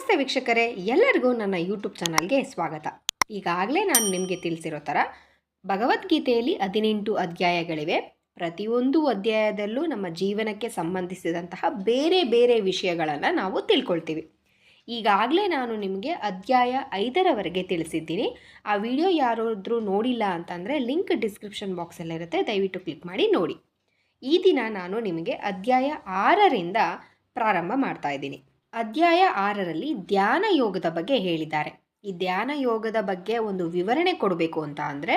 ನಮಸ್ತೆ ವೀಕ್ಷಕರೇ, ಎಲ್ಲರಿಗೂ ನನ್ನ ಯೂಟ್ಯೂಬ್ ಚಾನಲ್ಗೆ ಸ್ವಾಗತ. ಈಗಾಗಲೇ ನಾನು ನಿಮಗೆ ತಿಳಿಸಿರೋ ಥರ ಭಗವದ್ಗೀತೆಯಲ್ಲಿ ಹದಿನೆಂಟು ಅಧ್ಯಾಯಗಳಿವೆ. ಪ್ರತಿಯೊಂದು ಅಧ್ಯಾಯದಲ್ಲೂ ನಮ್ಮ ಜೀವನಕ್ಕೆ ಸಂಬಂಧಿಸಿದಂತಹ ಬೇರೆ ಬೇರೆ ವಿಷಯಗಳನ್ನು ನಾವು ತಿಳ್ಕೊಳ್ತೀವಿ. ಈಗಾಗಲೇ ನಾನು ನಿಮಗೆ ಅಧ್ಯಾಯ ಐದರವರೆಗೆ ತಿಳಿಸಿದ್ದೀನಿ. ಆ ವಿಡಿಯೋ ಯಾರಾದರೂ ನೋಡಿಲ್ಲ ಅಂತಂದರೆ ಲಿಂಕ್ ಡಿಸ್ಕ್ರಿಪ್ಷನ್ ಬಾಕ್ಸಲ್ಲಿರುತ್ತೆ ದಯವಿಟ್ಟು ಕ್ಲಿಕ್ ಮಾಡಿ ನೋಡಿ. ಈ ದಿನ ನಾನು ನಿಮಗೆ ಅಧ್ಯಾಯ ಆರರಿಂದ ಪ್ರಾರಂಭ ಮಾಡ್ತಾ ಇದ್ದೀನಿ. ಅಧ್ಯಾಯ ಆರರಲ್ಲಿ ಧ್ಯಾನ ಯೋಗದ ಬಗ್ಗೆ ಹೇಳಿದ್ದಾರೆ. ಈ ಧ್ಯಾನ ಯೋಗದ ಬಗ್ಗೆ ಒಂದು ವಿವರಣೆ ಕೊಡಬೇಕು ಅಂತ ಅಂದರೆ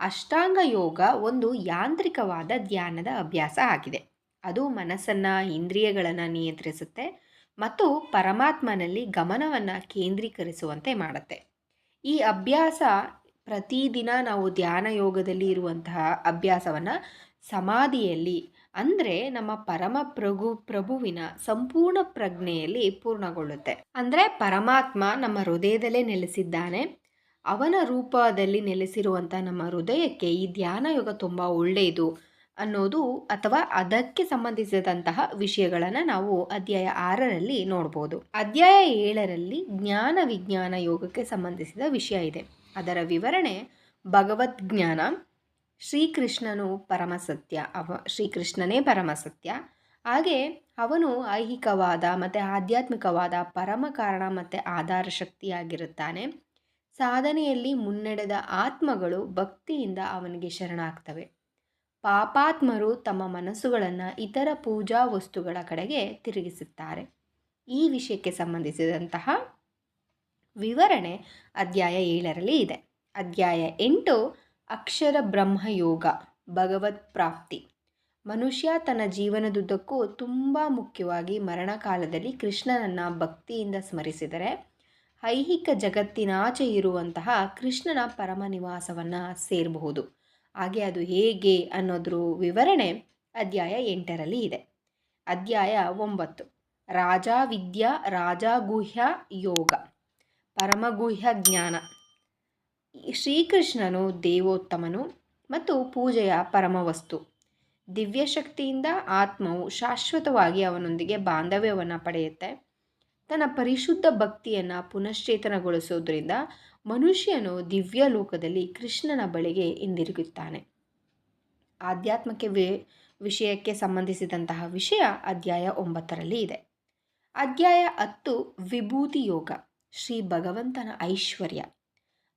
ಅಷ್ಟಾಂಗ ಯೋಗ ಒಂದು ಯಾಂತ್ರಿಕವಾದ ಧ್ಯಾನದ ಅಭ್ಯಾಸ ಆಗಿದೆ. ಅದು ಮನಸ್ಸನ್ನು, ಇಂದ್ರಿಯಗಳನ್ನು ನಿಯಂತ್ರಿಸುತ್ತೆ ಮತ್ತು ಪರಮಾತ್ಮನಲ್ಲಿ ಗಮನವನ್ನು ಕೇಂದ್ರೀಕರಿಸುವಂತೆ ಮಾಡುತ್ತೆ. ಈ ಅಭ್ಯಾಸ ಪ್ರತಿದಿನ ನಾವು ಧ್ಯಾನ ಯೋಗದಲ್ಲಿ ಇರುವಂತಹ ಅಭ್ಯಾಸವನ್ನು ಸಮಾಧಿಯಲ್ಲಿ ಅಂದರೆ ನಮ್ಮ ಪರಮ ಪ್ರಭು, ಪ್ರಭುವಿನ ಸಂಪೂರ್ಣ ಪ್ರಜ್ಞೆಯಲ್ಲಿ ಪೂರ್ಣಗೊಳ್ಳುತ್ತೆ. ಅಂದರೆ ಪರಮಾತ್ಮ ನಮ್ಮ ಹೃದಯದಲ್ಲೇ ನೆಲೆಸಿದ್ದಾನೆ. ಅವನ ರೂಪದಲ್ಲಿ ನೆಲೆಸಿರುವಂಥ ನಮ್ಮ ಹೃದಯಕ್ಕೆ ಈ ಧ್ಯಾನ ಯೋಗ ತುಂಬ ಒಳ್ಳೆಯದು ಅನ್ನೋದು ಅಥವಾ ಅದಕ್ಕೆ ಸಂಬಂಧಿಸಿದಂತಹ ವಿಷಯಗಳನ್ನು ನಾವು ಅಧ್ಯಾಯ ಆರರಲ್ಲಿ ನೋಡ್ಬೋದು. ಅಧ್ಯಾಯ ಏಳರಲ್ಲಿ ಜ್ಞಾನ ವಿಜ್ಞಾನ ಯೋಗಕ್ಕೆ ಸಂಬಂಧಿಸಿದ ವಿಷಯ ಇದೆ. ಅದರ ವಿವರಣೆ ಭಗವದ್ಜ್ಞಾನ ಶ್ರೀಕೃಷ್ಣನು ಪರಮಸತ್ಯ, ಅವ, ಶ್ರೀಕೃಷ್ಣನೇ ಪರಮಸತ್ಯ. ಹಾಗೆ ಅವನು ಐಹಿಕವಾದ ಮತ್ತು ಆಧ್ಯಾತ್ಮಿಕವಾದ ಪರಮ ಕಾರಣ ಮತ್ತು ಆಧಾರ ಶಕ್ತಿಯಾಗಿರುತ್ತಾನೆ. ಸಾಧನೆಯಲ್ಲಿ ಮುನ್ನಡೆದ ಆತ್ಮಗಳು ಭಕ್ತಿಯಿಂದ ಅವನಿಗೆ ಶರಣಾಗ್ತವೆ. ಪಾಪಾತ್ಮರು ತಮ್ಮ ಮನಸ್ಸುಗಳನ್ನು ಇತರ ಪೂಜಾ ವಸ್ತುಗಳ ಕಡೆಗೆ ತಿರುಗಿಸುತ್ತಾರೆ. ಈ ವಿಷಯಕ್ಕೆ ಸಂಬಂಧಿಸಿದಂತಹ ವಿವರಣೆ ಅಧ್ಯಾಯ ಏಳರಲ್ಲಿ ಇದೆ. ಅಧ್ಯಾಯ ಎಂಟು ಅಕ್ಷರ ಬ್ರಹ್ಮಯೋಗ ಭಗವತ್ ಪ್ರಾಪ್ತಿ. ಮನುಷ್ಯ ತನ್ನ ಜೀವನದುದ್ದಕ್ಕೂ ತುಂಬ ಮುಖ್ಯವಾಗಿ ಮರಣ ಕಾಲದಲ್ಲಿ ಕೃಷ್ಣನನ್ನು ಭಕ್ತಿಯಿಂದ ಸ್ಮರಿಸಿದರೆ, ಐಹಿಕ ಜಗತ್ತಿನಾಚೆ ಇರುವಂತಹ ಕೃಷ್ಣನ ಪರಮ ನಿವಾಸವನ್ನು ಸೇರಬಹುದು. ಹಾಗೆ ಅದು ಹೇಗೆ ಅನ್ನೋದ್ರ ವಿವರಣೆ ಅಧ್ಯಾಯ ಎಂಟರಲ್ಲಿ ಇದೆ. ಅಧ್ಯಾಯ ಒಂಬತ್ತು. ರಾಜಾ ವಿದ್ಯಾ ರಾಜಾಗುಹ್ಯ ಯೋಗ. ಪರಮಗುಹ್ಯ ಜ್ಞಾನ. ಶ್ರೀಕೃಷ್ಣನು ದೇವೋತ್ತಮನು ಮತ್ತು ಪೂಜೆಯ ಪರಮವಸ್ತು. ದಿವ್ಯಶಕ್ತಿಯಿಂದ ಆತ್ಮವು ಶಾಶ್ವತವಾಗಿ ಅವನೊಂದಿಗೆ ಬಾಂಧವ್ಯವನ್ನು ಪಡೆಯುತ್ತೆ. ತನ್ನ ಪರಿಶುದ್ಧ ಭಕ್ತಿಯನ್ನು ಪುನಶ್ಚೇತನಗೊಳಿಸೋದ್ರಿಂದ ಮನುಷ್ಯನು ದಿವ್ಯ ಲೋಕದಲ್ಲಿ ಕೃಷ್ಣನ ಬಳಿಗೆ ಹಿಂದಿರುಗುತ್ತಾನೆ. ಆಧ್ಯಾತ್ಮಕ್ಕೆ ವಿಷಯಕ್ಕೆ ಸಂಬಂಧಿಸಿದಂತಹ ವಿಷಯ ಅಧ್ಯಾಯ ಒಂಬತ್ತರಲ್ಲಿ ಇದೆ. ಅಧ್ಯಾಯ ಹತ್ತು, ವಿಭೂತಿ ಯೋಗ, ಶ್ರೀ ಭಗವಂತನ ಐಶ್ವರ್ಯ.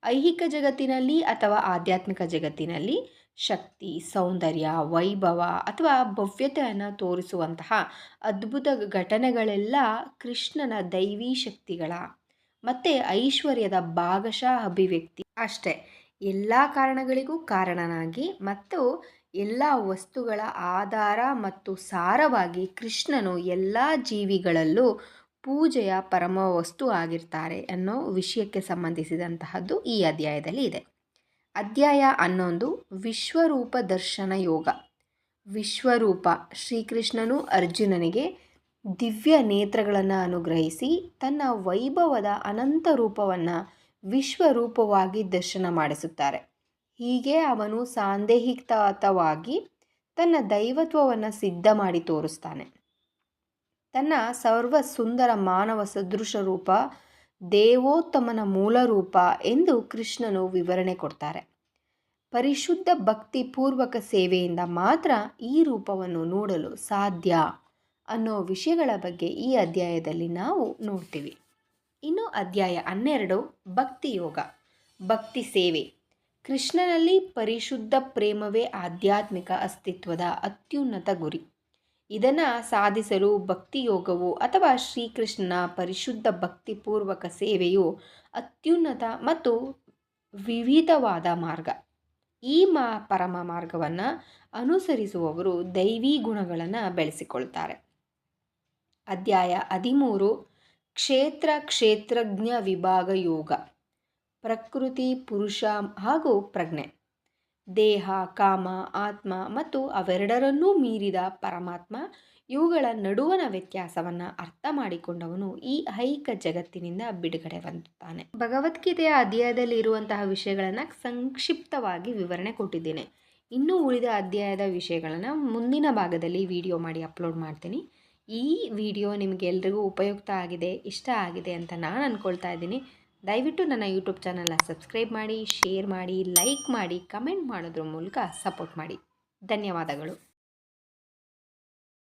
ಐಹಿಕ ಜಗತ್ತಿನಲ್ಲಿ ಅಥವಾ ಆಧ್ಯಾತ್ಮಿಕ ಜಗತ್ತಿನಲ್ಲಿ ಶಕ್ತಿ, ಸೌಂದರ್ಯ, ವೈಭವ ಅಥವಾ ಭವ್ಯತೆಯನ್ನು ತೋರಿಸುವಂತಹ ಅದ್ಭುತ ಘಟನೆಗಳೆಲ್ಲ ಕೃಷ್ಣನ ದೈವಿ ಶಕ್ತಿಗಳ ಮತ್ತು ಐಶ್ವರ್ಯದ ಭಾಗಶಃ ಅಭಿವ್ಯಕ್ತಿ ಅಷ್ಟೇ. ಎಲ್ಲ ಕಾರಣಗಳಿಗೂ ಕಾರಣನಾಗಿ ಮತ್ತು ಎಲ್ಲ ವಸ್ತುಗಳ ಆಧಾರ ಮತ್ತು ಸಾರವಾಗಿ ಕೃಷ್ಣನು ಎಲ್ಲ ಜೀವಿಗಳಲ್ಲೂ ಪೂಜೆಯ ಪರಮ ವಸ್ತು ಆಗಿರ್ತಾರೆ ಅನ್ನೋ ವಿಷಯಕ್ಕೆ ಸಂಬಂಧಿಸಿದಂತಹದ್ದು ಈ ಅಧ್ಯಾಯದಲ್ಲಿ ಇದೆ. ಅಧ್ಯಾಯ ಹನ್ನೊಂದು, ವಿಶ್ವರೂಪ ದರ್ಶನ ಯೋಗ. ವಿಶ್ವರೂಪ, ಶ್ರೀಕೃಷ್ಣನು ಅರ್ಜುನನಿಗೆ ದಿವ್ಯ ನೇತ್ರಗಳನ್ನು ಅನುಗ್ರಹಿಸಿ ತನ್ನ ವೈಭವದ ಅನಂತ ರೂಪವನ್ನು ವಿಶ್ವರೂಪವಾಗಿ ದರ್ಶನ ಮಾಡಿಸುತ್ತಾರೆ. ಹೀಗೆ ಅವನು ಸಾಂದೇಹಿಕವಾಗಿ ತನ್ನ ದೈವತ್ವವನ್ನು ಸಿದ್ಧ ಮಾಡಿ ತೋರಿಸ್ತಾನೆ. ತನ್ನ ಸರ್ವ ಸುಂದರ ಮಾನವ ಸದೃಶ ರೂಪ, ದೇವೋತ್ತಮನ ಮೂಲ ರೂಪ ಎಂದು ಕೃಷ್ಣನು ವಿವರಣೆ ಕೊಡ್ತಾರೆ. ಪರಿಶುದ್ಧ ಭಕ್ತಿ ಪೂರ್ವಕ ಸೇವೆಯಿಂದ ಮಾತ್ರ ಈ ರೂಪವನ್ನು ನೋಡಲು ಸಾಧ್ಯ ಅನ್ನೋ ವಿಷಯಗಳ ಬಗ್ಗೆ ಈ ಅಧ್ಯಾಯದಲ್ಲಿ ನಾವು ನೋಡ್ತೀವಿ. ಇನ್ನು ಅಧ್ಯಾಯ ಹನ್ನೆರಡು, ಭಕ್ತಿ ಯೋಗ, ಭಕ್ತಿ ಸೇವೆ. ಕೃಷ್ಣನಲ್ಲಿ ಪರಿಶುದ್ಧ ಪ್ರೇಮವೇ ಆಧ್ಯಾತ್ಮಿಕ ಅಸ್ತಿತ್ವದ ಅತ್ಯುನ್ನತ ಗುರಿ. ಇದನ್ನು ಸಾಧಿಸಲು ಭಕ್ತಿಯೋಗವು ಅಥವಾ ಶ್ರೀಕೃಷ್ಣನ ಪರಿಶುದ್ಧ ಭಕ್ತಿಪೂರ್ವಕ ಸೇವೆಯು ಅತ್ಯುನ್ನತ ಮತ್ತು ವಿವಿಧವಾದ ಮಾರ್ಗ. ಈ ಮಾ ಪರಮ ಮಾರ್ಗವನ್ನು ಅನುಸರಿಸುವವರು ದೈವಿ ಗುಣಗಳನ್ನು ಬೆಳೆಸಿಕೊಳ್ತಾರೆ. ಅಧ್ಯಾಯ ಹದಿಮೂರು, ಕ್ಷೇತ್ರ ಕ್ಷೇತ್ರಜ್ಞ ವಿಭಾಗ ಯೋಗ. ಪ್ರಕೃತಿ, ಪುರುಷ ಹಾಗೂ ಪ್ರಜ್ಞೆ. ದೇಹ, ಕಾಮ, ಆತ್ಮ ಮತ್ತು ಅವೆರಡರನ್ನೂ ಮೀರಿದ ಪರಮಾತ್ಮ ಇವುಗಳ ನಡುವಣ ವ್ಯತ್ಯಾಸವನ್ನು ಅರ್ಥ ಮಾಡಿಕೊಂಡವನು ಈ ಐಕ ಜಗತ್ತಿನಿಂದ ಬಿಡುಗಡೆ ಹೊಂದುತ್ತಾನೆ. ಭಗವದ್ಗೀತೆಯ ಅಧ್ಯಾಯದಲ್ಲಿ ಇರುವಂತಹ ವಿಷಯಗಳನ್ನು ಸಂಕ್ಷಿಪ್ತವಾಗಿ ವಿವರಣೆ ಕೊಟ್ಟಿದ್ದೇನೆ. ಇನ್ನೂ ಉಳಿದ ಅಧ್ಯಾಯದ ವಿಷಯಗಳನ್ನು ಮುಂದಿನ ಭಾಗದಲ್ಲಿ ವಿಡಿಯೋ ಮಾಡಿ ಅಪ್ಲೋಡ್ ಮಾಡ್ತೀನಿ. ಈ ವಿಡಿಯೋ ನಿಮಗೆಲ್ರಿಗೂ ಉಪಯುಕ್ತ ಆಗಿದೆ, ಇಷ್ಟ ಆಗಿದೆ ಅಂತ ನಾನು ಅಂದ್ಕೊಳ್ತಾ ಇದ್ದೀನಿ. ದಯವಿಟ್ಟು ನನ್ನ ಯೂಟ್ಯೂಬ್ ಚಾನಲ್ನ ಸಬ್ಸ್ಕ್ರೈಬ್ ಮಾಡಿ, ಶೇರ್ ಮಾಡಿ, ಲೈಕ್ ಮಾಡಿ, ಕಮೆಂಟ್ ಮಾಡೋದ್ರ ಮೂಲಕ ಸಪೋರ್ಟ್ ಮಾಡಿ. ಧನ್ಯವಾದಗಳು.